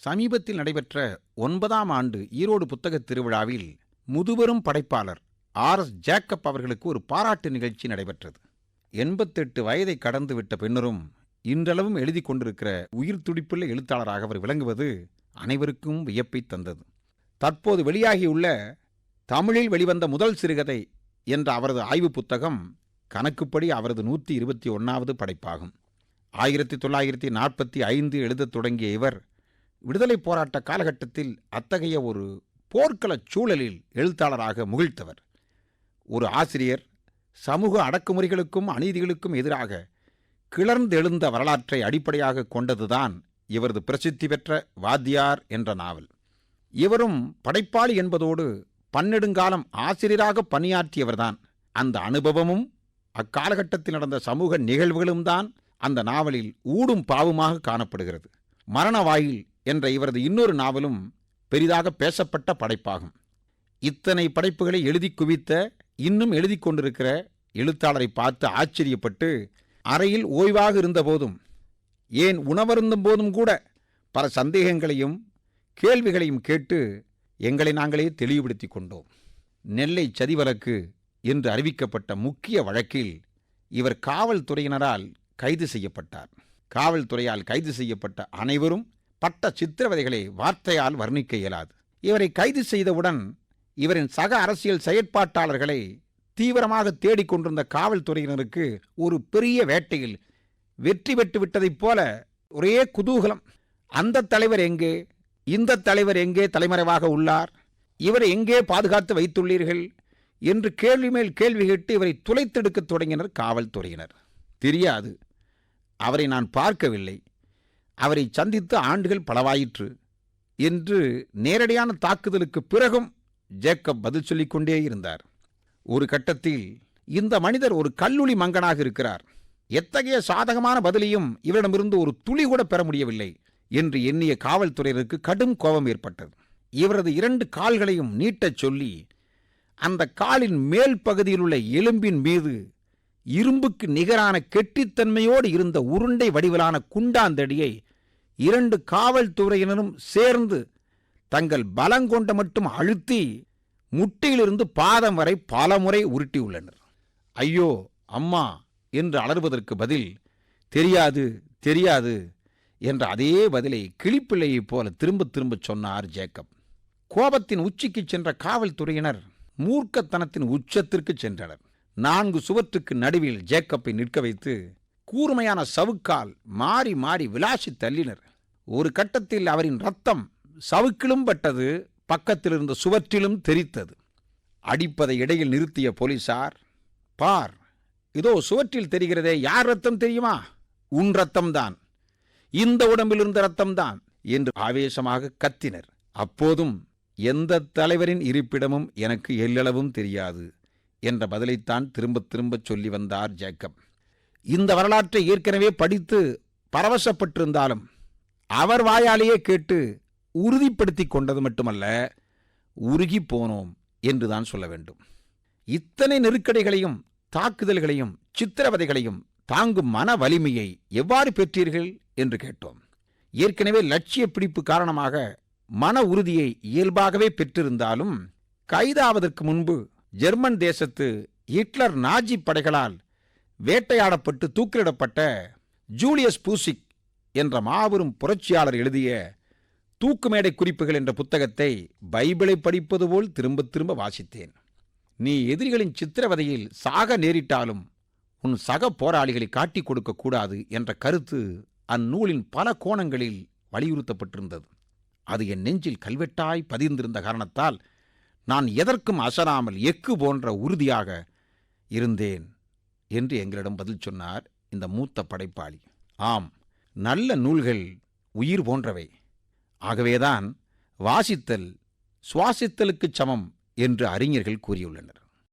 சமீபத்தில் நடைபெற்ற ஒன்பதாம் ஆண்டு ஈரோடு புத்தகத் திருவிழாவில் முதுபெரும் படைப்பாளர் ஆர் எஸ் ஜேக்கப் அவர்களுக்கு ஒரு பாராட்டு நிகழ்ச்சி நடைபெற்றது. எண்பத்தெட்டு வயதை கடந்து விட்ட பின்னரும் இன்றளவும் எழுதி கொண்டிருக்கிற உயிர் துடிப்புள்ள எழுத்தாளராக அவர் விளங்குவது அனைவருக்கும் வியப்பை தந்தது. தற்போது வெளியாகியுள்ள தமிழில் வெளிவந்த முதல் சிறுகதை என்ற அவரது ஆய்வு புத்தகம் கணக்குப்படி அவரது நூற்றி இருபத்தி ஒன்றாவது படைப்பாகும். ஆயிரத்தி தொள்ளாயிரத்தி நாற்பத்தி ஐந்து எழுதத் தொடங்கிய இவர் விடுதலைப் போராட்ட காலகட்டத்தில் அத்தகைய ஒரு போர்க்களச் சூழலில் எழுத்தாளராக முகிழ்த்தவர் ஒரு ஆசிரியர் சமூக அடக்குமுறைகளுக்கும் அநீதிகளுக்கும் எதிராக கிளர்ந்தெழுந்த வரலாற்றை அடிப்படையாக கொண்டதுதான் இவரது பிரசித்தி பெற்ற வாத்தியார் என்ற நாவல். இவரும் படைப்பாளி என்பதோடு பன்னெடுங்காலம் ஆசிரியராக பணியாற்றியவர்தான். அந்த அனுபவமும் அக்காலகட்டத்தில் நடந்த சமூக நிகழ்வுகளும் தான் அந்த நாவலில் ஊடும் பாவுமாக காணப்படுகிறது. மரணவாயில் என்ற இவரது இன்னொரு நாவலும் பெரிதாக பேசப்பட்ட படைப்பாகும். இத்தனை படைப்புகளை எழுதி குவித்த இன்னும் எழுதி கொண்டிருக்கிற எழுத்தாளரை பார்த்து ஆச்சரியப்பட்டு அறையில் ஓய்வாக இருந்தபோதும் ஏன் உணவருந்தும் போதும் கூட பல சந்தேகங்களையும் கேள்விகளையும் கேட்டு எங்களை நாங்களே தெளிவுபடுத்தி கொண்டோம். நெல்லை சதிவழக்கு என்று அறிவிக்கப்பட்ட முக்கிய வழக்கில் இவர் காவல்துறையினரால் கைது செய்யப்பட்டார். காவல்துறையால் கைது செய்யப்பட்ட அனைவரும் பட்ட சித்திரவதைகளை வார்த்தையால் வர்ணிக்க இயலாது. இவரை கைது செய்தவுடன் இவரின் சக அரசியல் செயற்பாட்டாளர்களை தீவிரமாக தேடிக்கொண்டிருந்த காவல்துறையினருக்கு ஒரு பெரிய வேட்டையில் வெற்றி பெற்று விட்டதைப் போல ஒரே குதூகலம். அந்த தலைவர் எங்கே? இந்த தலைவர் எங்கே தலைமறைவாக உள்ளார்? இவரை எங்கே பாதுகாத்து வைத்துள்ளீர்கள்? என்று கேள்வி மேல் கேள்வி கேட்டு இவரை துளைத்தெடுக்கத் தொடங்கினர் காவல்துறையினர். தெரியாது. அவரை நான் பார்க்கவில்லை. அவரை சந்தித்து ஆண்டுகள் பலவாயிற்று என்று நேரடியான தாக்குதலுக்கு பிறகும் ஜேக்கப் பதில் சொல்லிக் கொண்டே இருந்தார். ஒரு கட்டத்தில் இந்த மனிதர் ஒரு கல்லுளி மங்கனாக இருக்கிறார். எத்தகைய சாதகமான பதிலையும் இவரிடமிருந்து ஒரு துளி கூட பெற முடியவில்லை என்று எண்ணிய காவல்துறையினருக்கு கடும் கோபம் ஏற்பட்டது. இவரது இரண்டு கால்களையும் நீட்டச் சொல்லி அந்த காலின் மேல் பகுதியில் உள்ள எலும்பின் மீது இரும்புக்கு நிகரான கெட்டித்தன்மையோடு இருந்த உருண்டை வடிவிலான குண்டாந்தடியை இரண்டு காவல்துறையினரும் சேர்ந்து தங்கள் பலங்கொண்ட மட்டும் அழுத்தி முட்டியிலிருந்து பாதம் வரை பலமுறை உருட்டியுள்ளனர். ஐயோ அம்மா என்று அலறுவதற்கு பதில் தெரியாது தெரியாது என்ற அதே பதிலை கிளிப்பிள்ளையைப் போல திரும்ப திரும்ப சொன்னார் ஜேக்கப். கோபத்தின் உச்சிக்கு சென்ற காவல்துறையினர் மூர்க்கத்தனத்தின் உச்சத்திற்கு சென்றனர். நான்கு சுவற்றுக்கு நடுவில் ஜேக்கப்பை நிற்க வைத்து கூர்மையான சவுக்கால் மாறி மாறி விளாசி தள்ளினர். ஒரு கட்டத்தில் அவரின் ரத்தம் சவுக்கிலும் பட்டது பக்கத்தில் இருந்த சுவற்றிலும் தெரித்தது. அடிப்பதை இடையில் நிறுத்திய போலீசார் பார் இதோ சுவற்றில் தெரிகிறதே யார் ரத்தம் தெரியுமா? உன் ரத்தம்தான். இந்த உடம்பில் இருந்த ரத்தம்தான் என்று ஆவேசமாக கத்தினர். அப்போதும் எந்த தலைவரின் இருப்பிடமும் எனக்கு எல்லளவும் தெரியாது என்ற பதிலைத்தான் திரும்ப திரும்ப சொல்லி வந்தார் ஜேக்கப். இந்த வரலாற்றை ஏற்கனவே படித்து பரவசப்பட்டிருந்தாலும் அவர் வாயாலேயே கேட்டு உறுதிப்படுத்தி கொண்டது மட்டுமல்ல உருகி போனோம் என்றுதான் சொல்ல வேண்டும். இத்தனை நெருக்கடிகளையும் தாக்குதல்களையும் சித்திரவதைகளையும் தாங்கும் மன வலிமையை எவ்வாறு பெற்றீர்கள் என்று கேட்டோம். ஏற்கனவே லட்சிய பிடிப்பு காரணமாக மன உறுதியை இயல்பாகவே பெற்றிருந்தாலும் கைதாவதற்கு முன்பு ஜெர்மன் தேசத்து ஹிட்லர் நாஜி படைகளால் வேட்டையாடப்பட்டு தூக்கிலிடப்பட்ட ஜூலியஸ் பூசிக் என்ற மாபெரும் புரட்சியாளர் எழுதிய தூக்குமேடை குறிப்புகள் என்ற புத்தகத்தை பைபிளை படிப்பது போல் திரும்ப திரும்ப வாசித்தேன். நீ எதிரிகளின் சித்திரவதையில் சாக நேரிட்டாலும் உன் சக போராளிகளை காட்டிக் கொடுக்க கூடாது என்ற கருத்து அந்நூலின் பல கோணங்களில் வலியுறுத்தப்பட்டிருந்தது. அது என் நெஞ்சில் கல்வெட்டாய் பதிந்திருந்த காரணத்தால் நான் எதற்கும் அசராமல் எக்கு போன்ற உறுதியாக இருந்தேன் என்று எங்களிடம் பதில் சொன்னார் இந்த மூத்த படைப்பாளி. ஆம் நல்ல நூல்கள் உயிர் போன்றவை. ஆகவேதான் வாசித்தல் சுவாசித்தலுக்குச் சமம் என்று அறிஞர்கள் கூறியுள்ளனர்.